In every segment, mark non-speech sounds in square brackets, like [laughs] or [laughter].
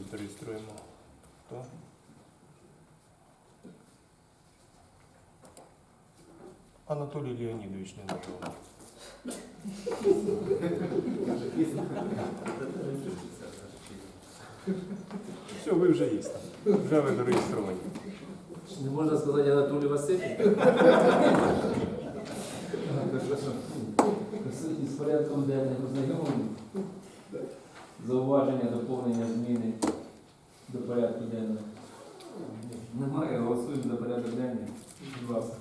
Зареєструємо. Хто? Анатолій Леонідович не нажав. Все, ви вже є. Вже ви зареєстровані. Не можна сказати Анатолій Васильович? Присутні з порядком денним ознайомлені. Зауваження, доповнення, зміни до порядку денного. Немає, голосуємо за порядок денний. Будь ласка.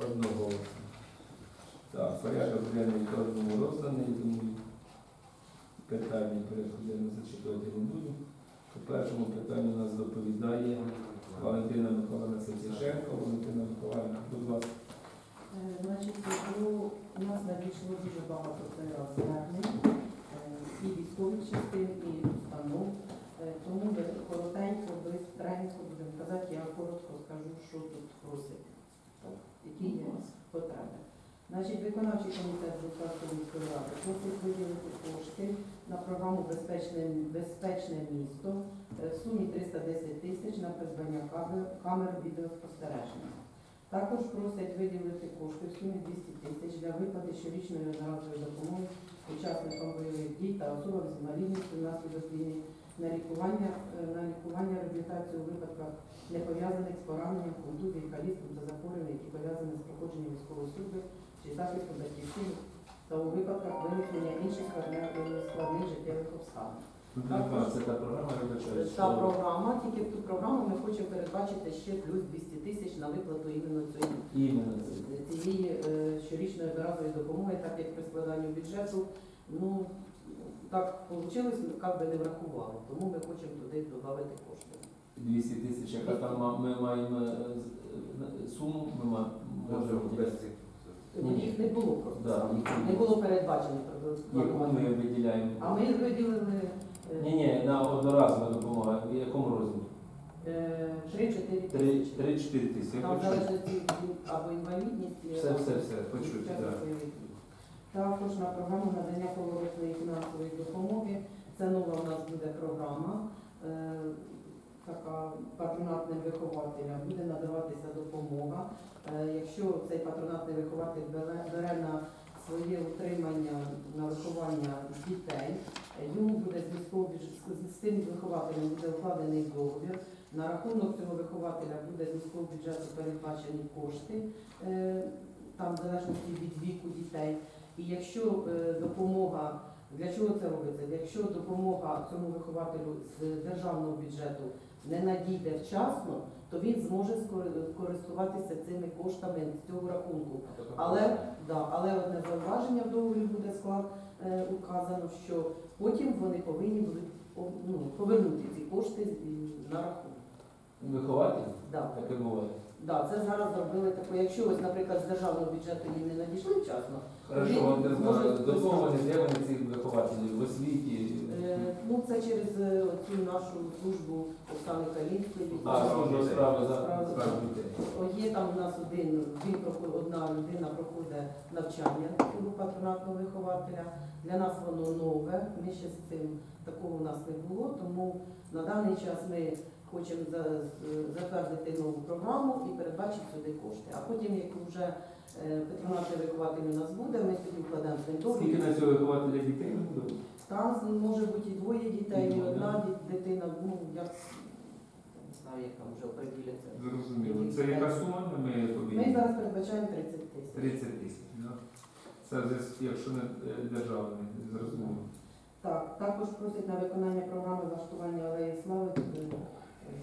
Одноголосно. Так, порядок денний кожному розданий, тому питання порядку денного зачитувати не буду. По першому питанню нас доповідає Валентина Миколаївна Сецішенко. Валентина Миколаївна, будь ласка. Е, Значить, у нас надійшло дуже багато звернень і військових частин, і установ. Е, Тому коротенько, бистренько будемо казати, я коротко скажу, що тут просить, які є потреби. Значить, виконавчий комітет Житомирської міської ради просить виділити кошти на програму Безпечне, Безпечне місто е, в сумі 310 тисяч на придбання камер, відеоспостереження. Також просять виділити кошти в сумі 200 тисяч для виплати щорічної одноразової допомоги учасникам бойових дій та особам з інвалідністю внаслідок війни на лікування, е, на лікування, реабілітацію у випадках не пов'язаних з пораненням, контузією, калістом та захворюванням, які пов'язані з проходженням військової служби чи захисту батьківщини та у випадках виникнення інших складних життєвих обставин. Яка це та програма, вибачаю, Та програма, тільки в ту програму ми хочемо передбачити ще плюс 200 тисяч на виплату іменно цієї іменно це. цієї е, щорічної одноразової допомоги, так як при складанні бюджету, ну так вийшло, як би не врахували. Тому ми хочемо туди додати кошти. 200 тисяч, яка там ма- ми маємо е, з- е, суму, ми ма- можемо виділити. Ні. Їх не було просто Да, їх не було передбачено. Яку ми виділяємо? А ми їх виділили е, Ні, ні, на одноразова допомога. В якому розмірі? е, 3-4 Три- тисячі. 3-4 тисячі. Я Там в почув. залежності від або інвалідність, Все, або все, все, почув, да. Також на програму надання поворотної фінансової допомоги. Це нова у нас буде програма. е, Така патронатним вихователям буде надаватися допомога. Е, Якщо цей патронатний вихователь бере, на своє утримання на виховання дітей, йому буде з бюджету з цим вихователем буде укладений договір. На рахунок цього вихователя буде з міського бюджету передбачені кошти, е, там в залежності від віку дітей. І якщо е, допомога, для чого це робиться? Якщо допомога цьому вихователю з державного бюджету не надійде вчасно, то він зможе користуватися цими коштами з цього рахунку. Але, да, але одне зауваження в договорі буде склад е, указано, що потім вони повинні будуть ну, повернути ці кошти е, на рахунок. Вихователь? Да. Таке буває. Да, це зараз зробили таке. Якщо ось, наприклад, з державного бюджету їм не надійшли вчасно, Хорошо, Він от, е, зможе до кого вони, де вони ці вихователі? В освіті? Ну це через е, цю нашу службу Оксани Калінської. А, служба справи за Справи. справи дітей. О, Є там у нас один, він одна людина проходить навчання цього патронатного вихователя. Для нас воно нове. Ми ще з цим такого у нас не було. Тому на даний час ми хочемо затвердити нову програму і передбачити сюди кошти. А потім, як вже е, патронатний вихователь у нас буде, ми тоді вкладемо з ним Скільки на цього вихователя дітей буде? Там може бути і двоє дітей, і одна дитина. Ну я не знаю, як там вже оприділяться. Зрозуміло. Це яка сума ми Ми повинні? зараз передбачаємо 30 тисяч. 30 тисяч. да? Це вже якщо не е, державний, зрозуміло. Так, також просять на виконання програми влаштування алеї слави, е,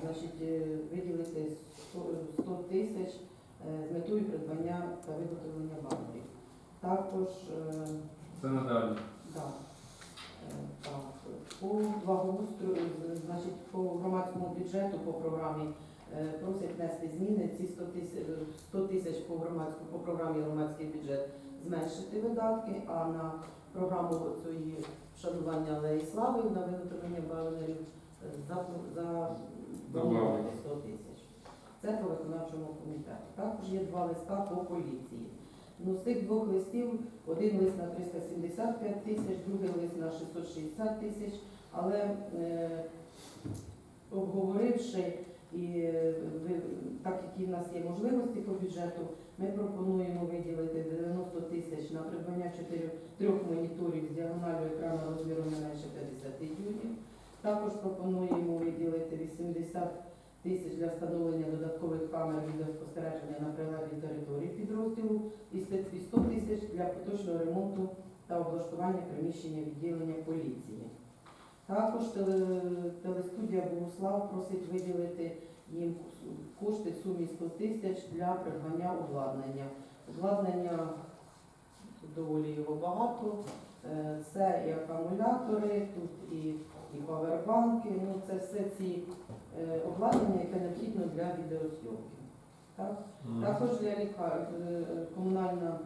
значить, е, виділити 100 100 тисяч е, з метою придбання та виготовлення банерів. Також е, Це надалі. да, так, по благоустрою, е, значить, по громадському бюджету по програмі е, просять внести зміни. Ці 100 тисяч, 100 тисяч по, громадську, по програмі громадський бюджет зменшити видатки, а на програму цієї вшанування алеї слави на виготовлення банерів е, за, за 100 тисяч. Це по виконавчому комітету. Також є два листа по поліції. Ну, з тих двох листів один лист на 375 тисяч, другий лист на 660 тисяч, але е, обговоривши і е, так які в нас є можливості по бюджету, ми пропонуємо виділити 90 тисяч на придбання чотирьох трьох моніторів з діагоналю екрану розміром не менше 50 дюймів. Також пропонуємо виділити 80 тисяч для встановлення додаткових камер відеоспостереження на прилеглій території підрозділу і 100 тисяч для поточного ремонту та облаштування приміщення відділення поліції. Також телестудія Богуслав просить виділити їм кошти в сумі 100 тисяч для придбання обладнання. Обладнання доволі його багато. Е, Це і акумулятори, тут і, і павербанки, ну це все ці обладнання, яке необхідно для відеозйомки. Так? Також для лікар... е, комунальна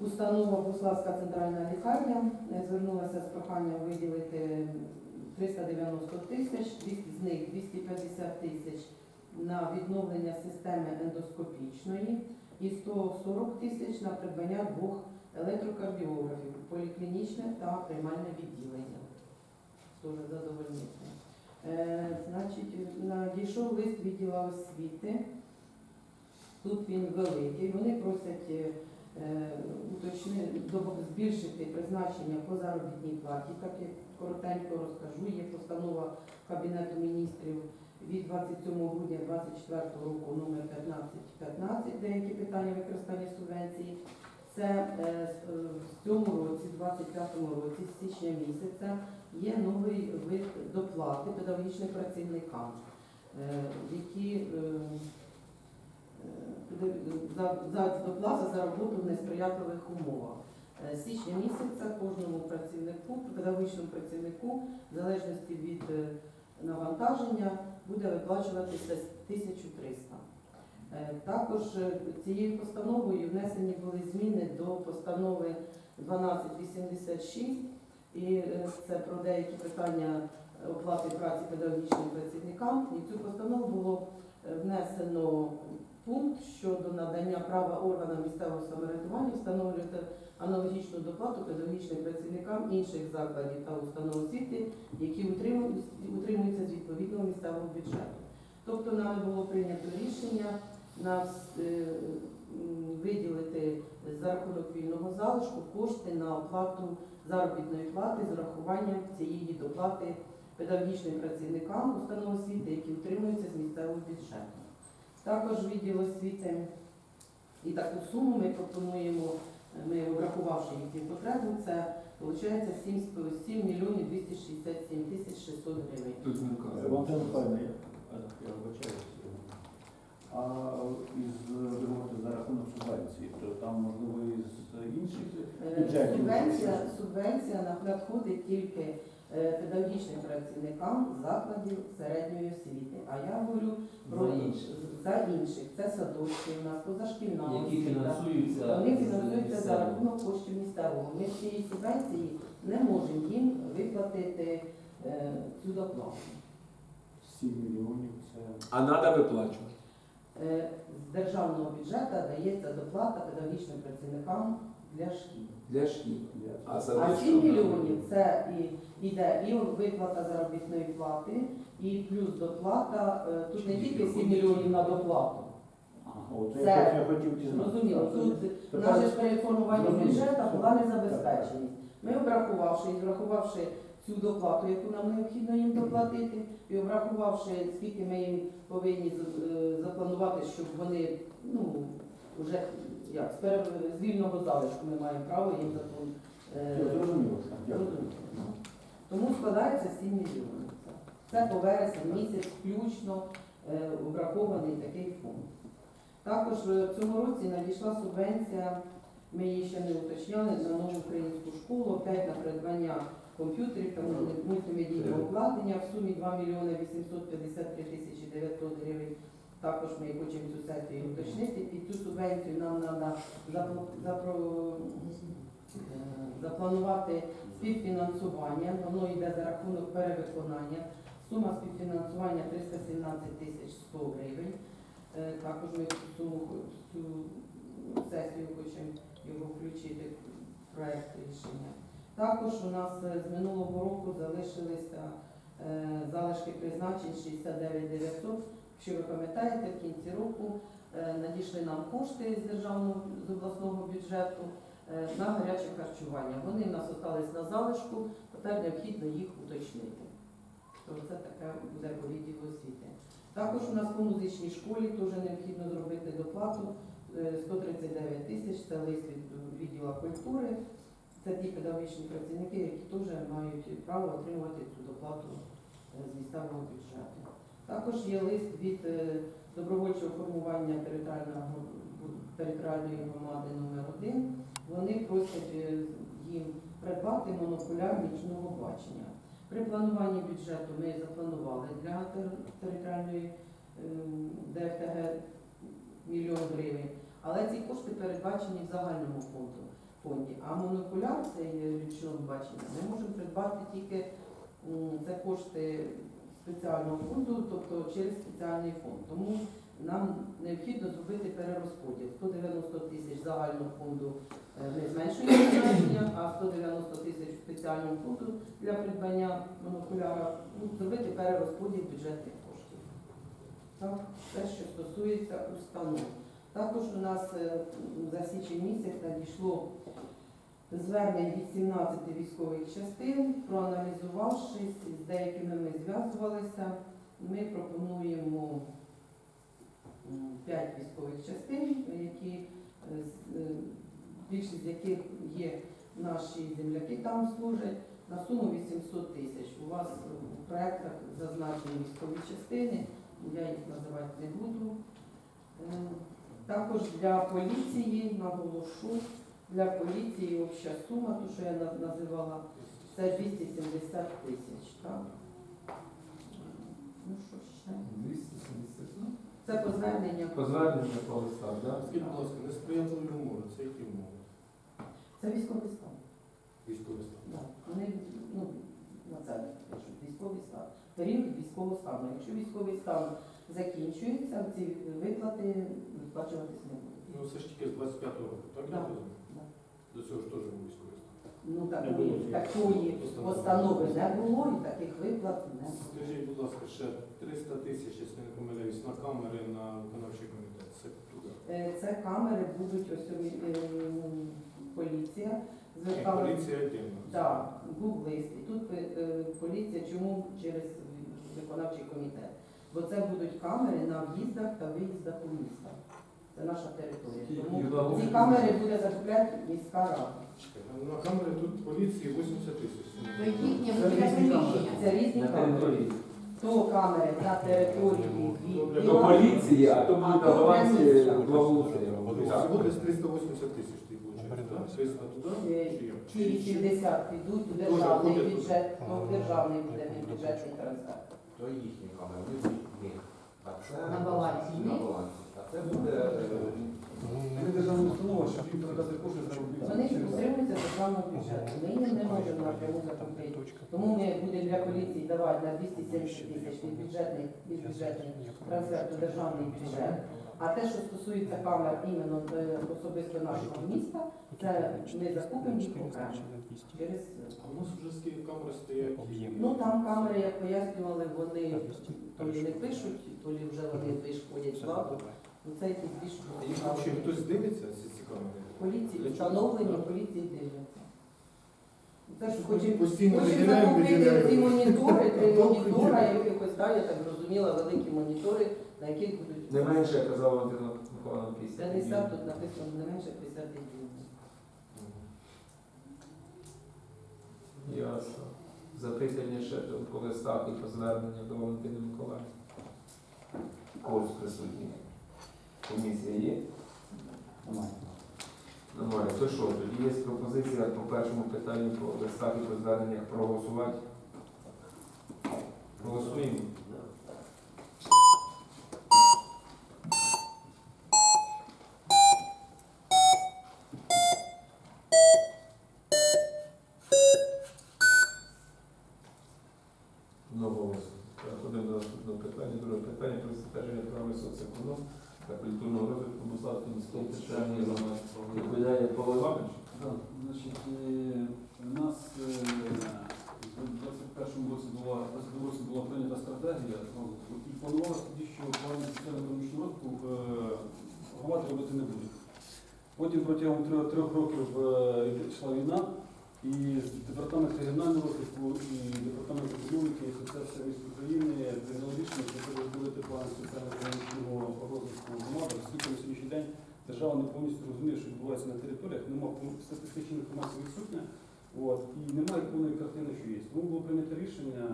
установа Буславська центральна лікарня е, звернулася з проханням виділити 390 тисяч, з них 250 тисяч на відновлення системи ендоскопічної і 140 тисяч на придбання двох електрокардіографів, поліклінічне та приймальне відділення. Дуже задовольнительно. Е, значить, надійшов лист відділа освіти. Тут він великий. Вони просять е, уточнити, збільшити призначення по заробітній платі. Так як коротенько розкажу, є постанова Кабінету міністрів від 27 грудня 2024 року номер 1515, деякі питання використання субвенції. Це е, в цьому році, 25-му році, з січня місяця, є новий вид доплати педагогічним працівникам, е, які е, за, за доплата за роботу в несприятливих умовах. З січня місяця кожному працівнику, педагогічному працівнику, в залежності від навантаження, буде виплачуватися 1300. Е, Також е, цією постановою внесені були зміни до постанови 1286, і е, це про деякі питання оплати праці педагогічним працівникам. І в цю постанову було внесено пункт щодо надання права органам місцевого самоврядування встановлювати аналогічну доплату педагогічним працівникам інших закладів та установ освіти, які утримуються з відповідного місцевого бюджету. Тобто нами було прийнято рішення на е, виділити за рахунок вільного залишку кошти на оплату заробітної плати з урахуванням цієї доплати педагогічним працівникам установ освіти, які утримуються з місцевого бюджету. Також відділ освіти і таку суму ми пропонуємо, ми врахувавши їхню потребу, це виходить 7, 7 мільйонів 267 тисяч 600 гривень. Тут не вказано. Валентина Михайлівна, я, я вибачаюся. А із ви говорите за рахунок субвенції, то там можливо із інших Е, бюджетів. Субвенція, субвенція на- надходить тільки е, педагогічним працівникам закладів середньої освіти. А я говорю про За за інших. Це садочки у нас, позашкільна Які освіта. фінансуються. Вони фінансуються за рахунок коштів місцевого. Ми з цієї субвенції не можемо їм виплатити е, цю доплату. 7 мільйонів. Це А треба виплачувати. Е, З державного бюджету дається доплата педагогічним працівникам для шкіл. Для шкіл. А А 7 мільйонів це і йде і виплата заробітної плати, і плюс доплата. е, Тут не тільки 7 мільйонів на доплату. Це- я, я хотів. Зрозуміло, тут наше ж переформування бюджету була незабезпеченість. Ми обрахувавши і врахувавши цю доплату, яку нам необхідно їм доплатити, і обрахувавши, скільки ми їм повинні е, щоб вони ну вже як з пере- з вільного залишку ми маємо право їм. Дякую. Розумію. Тому складається 7 мільйонів. Це по вересень місяць включно е, обрахований такий фонд. Також е, в цьому році надійшла субвенція, ми її ще не уточняли, на нову українську школу, опять на придбання комп'ютерів та мульти- мультимедійного обладнання в сумі 2 мільйони 853 тисячі 900 гривень. Також ми хочемо цю сесію уточнити. Під цю субвенцію нам треба запланувати співфінансування. Воно йде за рахунок перевиконання Сума співфінансування 317 тисяч 100 гривень. Е, Також ми цю сесію хочемо його включити в проект рішення. Також у нас е, з минулого року залишилися е, залишки призначень 69 900. Якщо ви пам'ятаєте, в кінці року е, надійшли нам кошти з державного з обласного бюджету е, на гаряче харчування. Вони в нас остались на залишку, тепер необхідно їх уточнити. То це таке буде по відділу освіти. Також у нас по музичній школі теж необхідно зробити доплату е, 139 тисяч, це лист від відділу культури. Це ті педагогічні працівники, які теж мають право отримувати цю доплату е, з місцевого бюджету. Також є лист від е, добровольчого формування територіальної громади номер 1 Вони просять е, їм придбати монокуляр нічного бачення. При плануванні бюджету ми запланували для територіальної ем, ДФТГ мільйон гривень, але ці кошти передбачені в загальному фонду фонді. А монокуляр цей річного бачення ми можемо придбати тільки це кошти спеціального фонду, тобто через спеціальний фонд. Тому нам необхідно зробити перерозподіл. 190 тисяч загального фонду е, ми зменшуємо значення, а 190 тисяч спеціального фонду для придбання монокуляра ну, зробити перерозподіл бюджетних коштів. Так, те, що стосується установ. Також у нас е, за січень місяць надійшло звернень від 17 військових частин, проаналізувавшись, з деякими ми зв'язувалися, ми пропонуємо 5 військових частин, які е, е, більшість з яких є наші земляки там служать, на суму 800 тисяч. У вас у проєктах зазначені військові частини, я їх називати не буду. Е, Також для поліції наголошу, для поліції обща сума, ту, що я називала, це 270 тисяч. Так? Ну що ще? 270. Ну, Це по зверненням. По листах, так? Скажіть, будь ласка, несприятливі умови, це які умови? Це військовий стан. Військовий стан. Да. Вони ну, на це пишуть військовий стан. Період військового стану. Якщо військовий стан закінчується, ці виплати виплачуватись не будуть. Ну, це ж тільки з 25-го року, так? Да. Я. До цього ж теж був військовий. Ну такої, було такої постанови. не було і таких виплат не було. Скажіть, будь ласка, ще 300 тисяч, якщо не помиляюсь, на камери на виконавчий комітет. Це туди. Е, Це камери будуть ось е, поліція І звертала. поліція отдельно. Так, був лист. І тут е, е, поліція чому через виконавчий комітет? Бо це будуть камери на в'їздах та виїздах у міста. Це наша територія. Тому ці камери буде закупляти міська рада. На камери тут поліції 80 тисяч. То їхнє Це буде різні приміщення. Це різні камери. То камери на території Добре. До поліції, а то буде то на балансі для благоустрою. Всього десь 380 тисяч ти виходить, 300 туди? Е, Чи як? Ті 80 підуть у державний бюджет, то в державний буде бюджетний трансфер. То їхні камери, вони їхні. А На балансі. На балансі. Це буде е, Ми державна установа, щоб їм передати кошти, треба Вони бути. утримуються державного бюджету. Ми їм не можемо напряму закупити. Тому ми будемо для поліції давати на 270 тисяч від бюджетних від бюджетних трансфер до державний бюджет. А те, що стосується камер іменно е, особисто нашого міста, це ми закупимо їх окремо через А у нас вже скільки камер стоять? ну там камери, як пояснювали, вони то лі не пишуть, то лі вже вони виходять. Ну це якісь більш Їх взагалі хтось дивиться ці ці поліції встановлені, поліції дивляться. Це ж Постійно виділяємо, закупити ці виділяємо. монітори, три монітора, якихось, да, я так зрозуміла, великі монітори, на яких будуть Не менше, як казала Валентина Михайловна, 50. 50, тут написано не менше 50 гривень. Ясно. Запитання ще до- по листах і по зверненню до Валентини Миколаївни. Когось присутніх. Комісія є? Немає. Немає. То що, тоді є пропозиція по першому питанню по листах і по зверненнях проголосувати? Голосуємо. Одноголосно. питання про затвердження програми соцеконом та культурного розвитку Буславської міської територіальної громади. Відповідає Павло Іванович. Да, значить, е, у нас е, в 21 році була, в 22 році була прийнята стратегія розвитку, і планувалося тоді, що плані соціально-економічного розвитку е, громади робити не будуть. Потім протягом трьох, років е, йшла війна, і департамент регіонального розвитку і департамент економіки, і Асоціація міст України треба зробити план соціально-економічного розвитку громади, оскільки на сьогоднішній день держава не повністю розуміє, що відбувається на територіях, немає статистичної інформації відсутня, от, і немає повної картини, що є. Тому було прийнято рішення,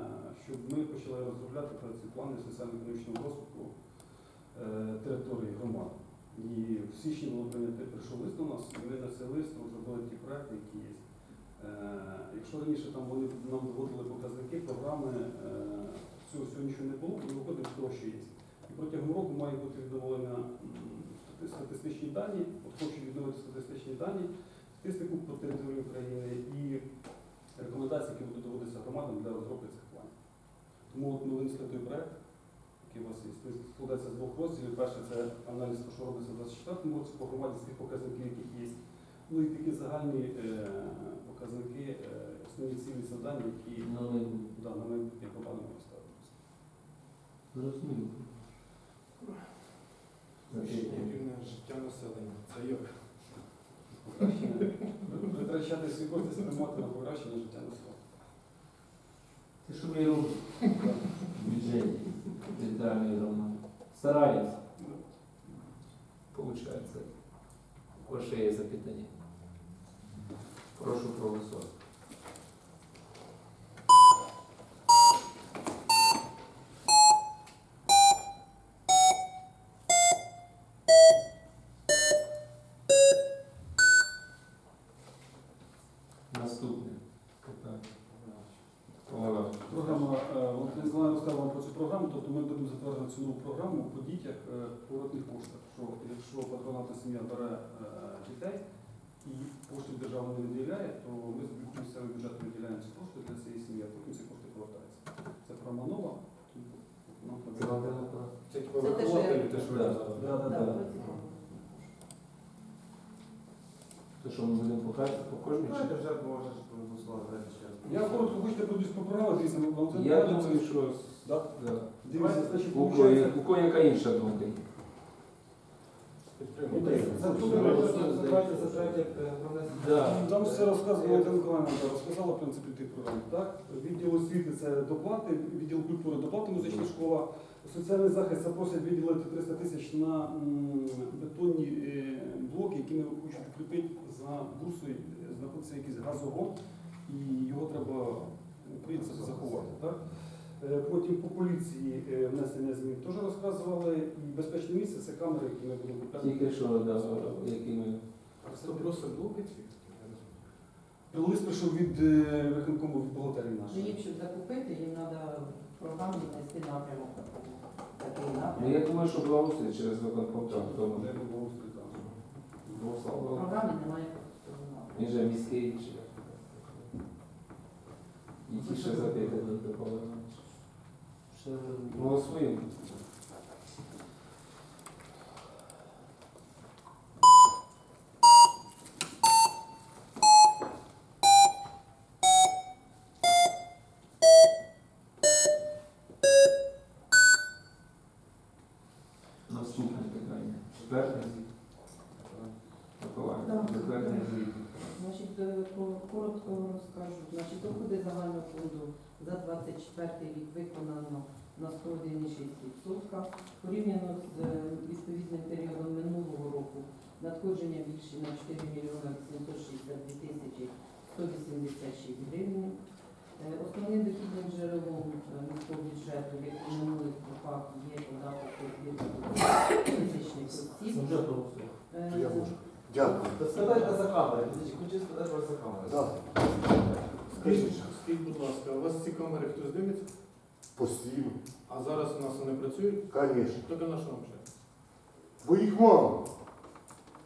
щоб ми почали розробляти ці плани соціально-економічного розвитку е, території громад. І в січні було прийнято, прийшов лист до нас, ми на цей лист розробили ті проекти, які є. Е, якщо раніше там вони нам доводили показники, програми, е, цього всього нічого не було, ми виходимо з того, що є. І протягом року має бути відновлена статистичні дані, от хочу відновити статистичні дані, статистику по території України і рекомендації, які будуть доводитися громадам для розробки цих планів. Тому от ми винесли той проект, який у вас складається з двох розділів. Перший це аналіз, того, що робиться в 24 році по громаді з тих показників, які є. Ну і такі загальні е, показники, е, основні цілі завдання, які на майбутнє громади можуть ставити. зрозуміли. Життя населення. Це як? Покращення, витрачати свої кошти спрямувати на покращення життя населення. Це що ми робимо бюджеті територіальної громади? Стараємося. Получається. У кого є запитання? Прошу проголосувати. Наступне питання. Олена. Програма, е, от не знаю, розказав вам програму, тобто ми будемо затверджувати цю нову програму по дітях е, поворотних коштах. Що якщо патронатна сім'я бере е, дітей і коштів держава не виділяє, то ми з місцевого бюджету виділяємо ці кошти для цієї сім'ї, а потім ці кошти повертаються. Це програма нова. Це треба Це типу Це те, що я- вихователі, те, що Так. То ми будемо по по кожній? чи? Давайте вже може Руслан дати ще раз. Я коротко хочете про по програму, дивіться, ми вам це Я думаю, що Да? да. Дивіться, значить, у кого, виходить, у кого яка інша думка? є? Давайте. Там все розказувала Миколаївна, розказала в принципі тих програм. Так? Відділ освіти це доплати, відділ культури доплати музична школа. Соціальний захист запросять виділити 300 тисяч на м, бетонні е, блоки, які ми хочуть укріпити за бурсою. Е, Знаходиться якийсь газогон, і його треба в заховати. Так? Е, Потім по поліції е, внесення змін теж розказували. І безпечне місце це камери, які ми будемо купляти. Тільки що, да, які ми. Хто просить блоки ці? Лист прийшов від е, виконкому від бухгалтерії Ну, нашої. їм, щоб закупити, їм треба в програмі внести напрямок Ну я думаю, що благоустрій через виконком так, тому було. В програмі немає він же міський чи. І ті ще запити до Івановича. Ще Голосуємо. Наступне питання. Четверте. Миколаївна, Так. затвердження звіту. Значить, е, ко- коротко розкажу. Значить, доходи загального фонду за 24 рік виконано на 101,6%. Порівняно з е, відповідним періодом минулого року надходження більші на 4 мільйони 762 тисячі 186 гривень. Е, Основним дохідним джерелом міського бюджету, як і минулих роках, є податок по збірку фізичних осіб. Дякую. Спитайте за камери. Хочу спитати вас за камери. Скажіть, скажіть, будь ласка, у вас ці камери хтось дивиться? Постійно, А зараз у нас вони працюють? звісно. Тільки на що вже? Бо їх мало.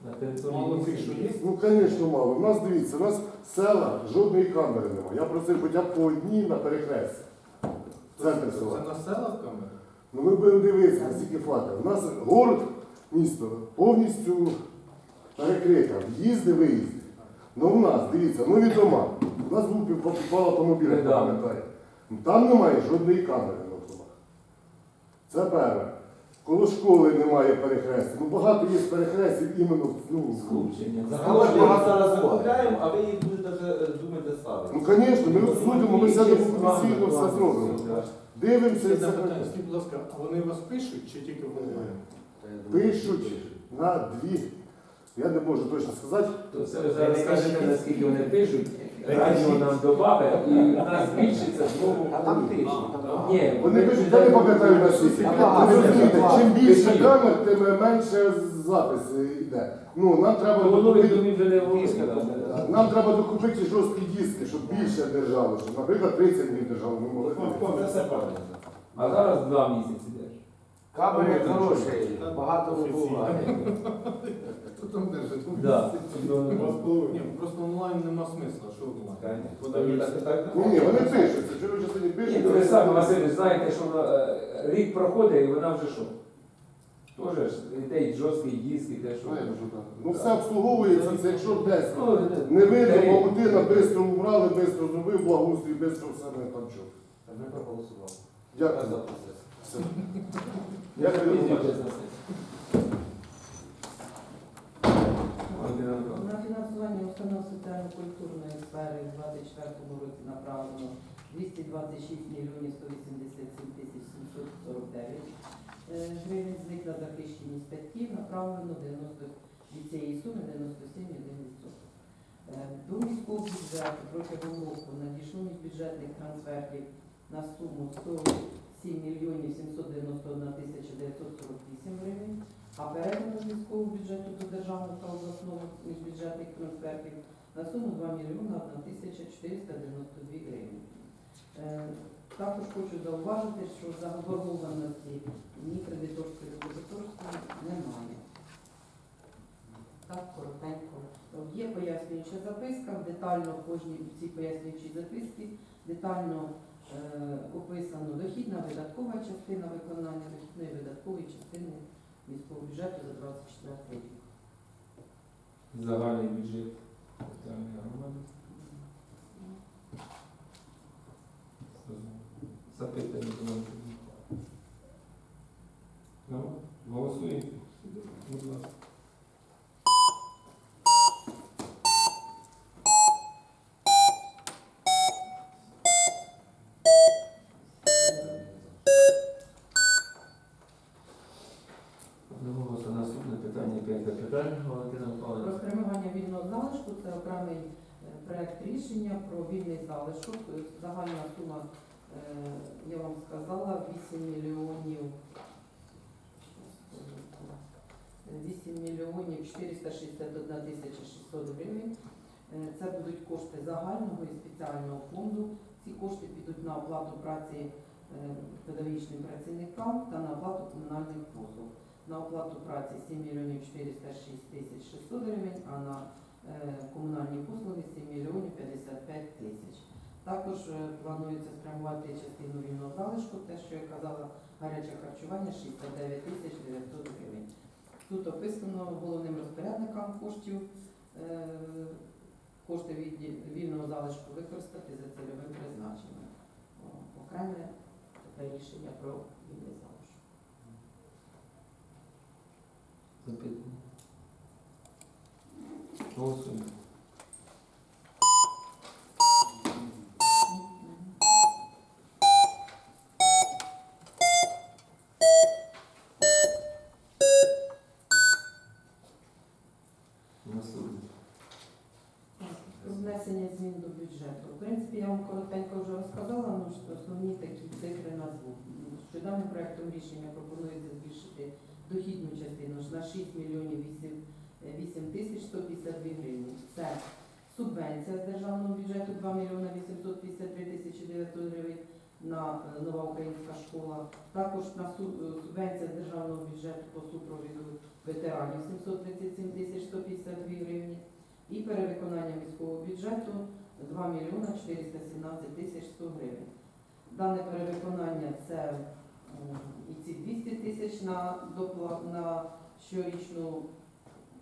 На території Мало тих, що є? Ну, звісно, мало. У нас дивіться, у нас села жодної камери немає. Я просив хоча б по одній на перехресті. Центр Це села. на селах камери? Ну ми будемо дивитися, наскільки хватить. У нас город, місто повністю перекрите. В'їзди, виїзди. Ну у нас, дивіться, ну від дома. У нас був попав автомобіль, Недавно. пам'ятаєте. Там немає жодної камери на домах. Це перше. Коло школи немає перехрестя. Ну багато є перехрестів іменно ну, Скупчення. Але ми вас зараз закупляємо, а ви їх будете вже е, думаєте ставити. Ну, звісно, ми обсудимо, ми все професійно все зробимо. Дивимося і Це все. скажіть, будь ласка, а вони вас пишуть чи тільки в онлайн? Пишуть на дві. Я не можу точно сказати. То це ви зараз скажете, наскільки вони пишуть, радіо нам добавить, і у нас збільшиться знову. А там тиждень. Ні, Вони пишуть, я не пам'ятаю на скільки. Ага, Ви розумієте, ага. чим більше Пишіть. камер, тим менше запис йде. Ну, нам треба докупити, домів вже не говорить. нам треба докупити жорсткі диски, щоб більше держало. Щоб, наприклад, 30 днів держало, ми могли. Це все правильно. А зараз два місяці йдеш. Камери хороші, багато Офіційно. буває. Хто там держить? Да. Ні, просто онлайн нема смисла, що онлайн? Подивіться. Ні, ні, вони пишуть, це чого частині Ні, пишуть. ну ви самі, Василь, знаєте, що е, рік проходить, і вона вже що? Тоже ж і жорсткий диск, і те, що. Ну все обслуговується, це якщо десь. Ну, Не видно, Та й- павутина, швидко убрали, швидко зробив, благоустрій, швидко все не там що. Ми проголосували. Дякую. За процес. Все. [laughs] Я Дякую. на фінансування установ соціально-культурної сфери в 2024 році направлено 226 мільйонів 187 тисяч 749 е, гривень. З них на захищені статті направлено 90, від цієї суми 97,1%. Е, До міського бюджету протягом року надійшло міжбюджетних трансфертів на суму 107 мільйонів 791 тисяча 948 гривень, а передано з міського бюджету до державного та обласного міжбюджетних трансфертів на суму 2 мільйона 1 тисяча 492 гривні. Е, Також хочу зауважити, що заборгованості ні кредиторської, ні немає. Так, коротенько. Є пояснююча записка, детально кожній цій пояснюючій записці детально описано дохідна видаткова частина виконання дохідної видаткової частини міського бюджету за 24 рік. Загальний бюджет територіальної громади. Запитання до мене. Ну, голосуємо. Будь ласка. Одного наступне питання, п'яте питання, Валентина Про Миколаївна. спрямування вільного залишку це окремий е, проект рішення про вільний залишок. Е, Загальна сума, е, я вам сказала, 8 мільйонів. 8 мільйонів 461 тисяча 600 гривень. Це будуть кошти загального і спеціального фонду. Ці кошти підуть на оплату праці е, педагогічним працівникам та на оплату комунальних послуг. На оплату праці 7 мільйонів 406 тисяч 600 гривень, а на е, комунальні послуги 7 мільйонів 55 тисяч. Також е, планується спрямувати частину вільного залишку, те, що я казала, гаряче харчування 69 тисяч 900 гривень. Тут описано головним розпорядникам коштів е, кошти від вільного залишку використати за цільовим призначенням. Окреме таке рішення про вільний залишок. Запитання. Голосуємо. Наступне. Про внесення змін до бюджету. В принципі, я вам коротенько вже розказала, але ж основні такі цифри назву. Що даним проектом рішення пропонується збільшити дохідну частину на 6 мільйонів 8, 8 тисяч 152 гривні. Це субвенція з державного бюджету 2 мільйони 853 тисячі 900 гривень на е, нова українська школа. Також на е, субвенція державного бюджету по супровіду ветеранів 737 тисяч 152 гривні. І перевиконання міського бюджету 2 мільйона 417 тисяч 100 гривень. Дане перевиконання це І ці 200 тисяч на, на щорічну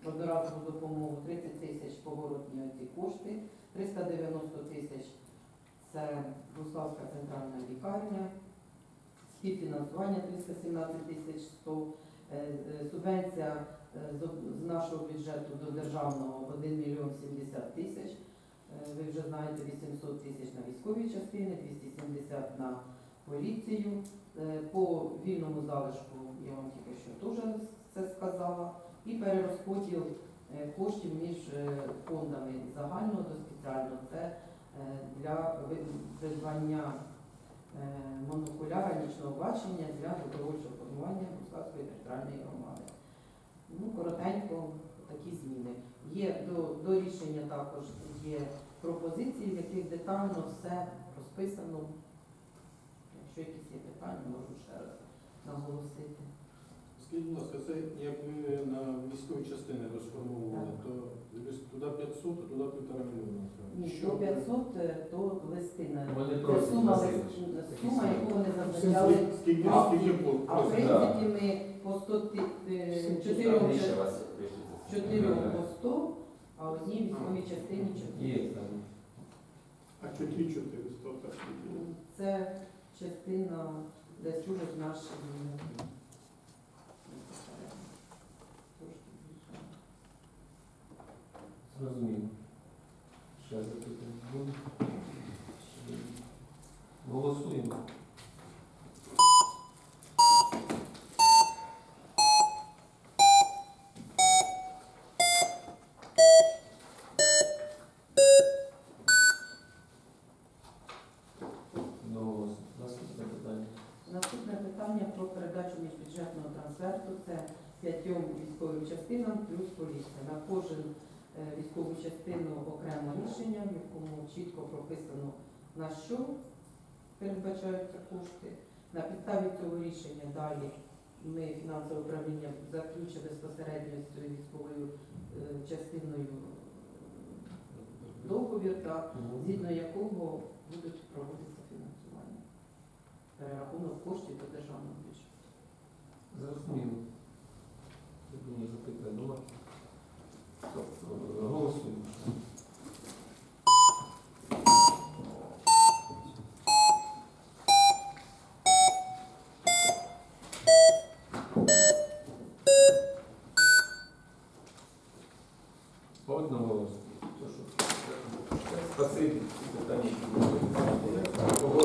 одноразову допомогу, 30 тисяч поворотні оці кошти, 390 тисяч це Руславська центральна лікарня, співфінансування 317 тисяч 100, е, е, субвенція е, з- нашого бюджету до державного 1 мільйон 70 тисяч. Е, Ви вже знаєте, 800 тисяч на військові частини, 270 на поліцію. Е, По вільному залишку я вам тільки що теж це сказала. І перерозподіл е, коштів між е, фондами загального до спеціального. Це е, для ви- придбання е, монокуляра нічного бачення для добровольчого формування Бускавської територіальної громади. Ну, коротенько такі зміни. Є до, до рішення також є пропозиції, в яких детально все розписано. Якщо якісь є питання, можу ще раз наголосити. Скажіть, будь ласка, це як ви на військові частини розформовували, то туди 500, а туди півтора мільйона. Ні, що 500, е, то листи на сума, сума, яку вони зазначали. Скільки, А, скільки А в принципі ми по 100 ти- е, Більше по 100, а одній військовій частині 4. Є там. А чотири 400, так. Це частина, де служать наші трошки більше. Зрозуміло. Ще запитання? Голосуємо. Питання. Наступне питання про передачу міжбюджетного трансферту. Це п'ятьом військовим частинам плюс поліція. На кожен е, військову частину окремо рішення, в якому чітко прописано на що передбачаються кошти. На підставі цього рішення далі ми фінансове управління заключить безпосередньо з військовою е, частиною договір, так, згідно якого будуть проводитися фінансування. Перерахунок коштів до державного бюджету. Зрозуміло. Я думаю, запитання. Тобто, Голосуємо.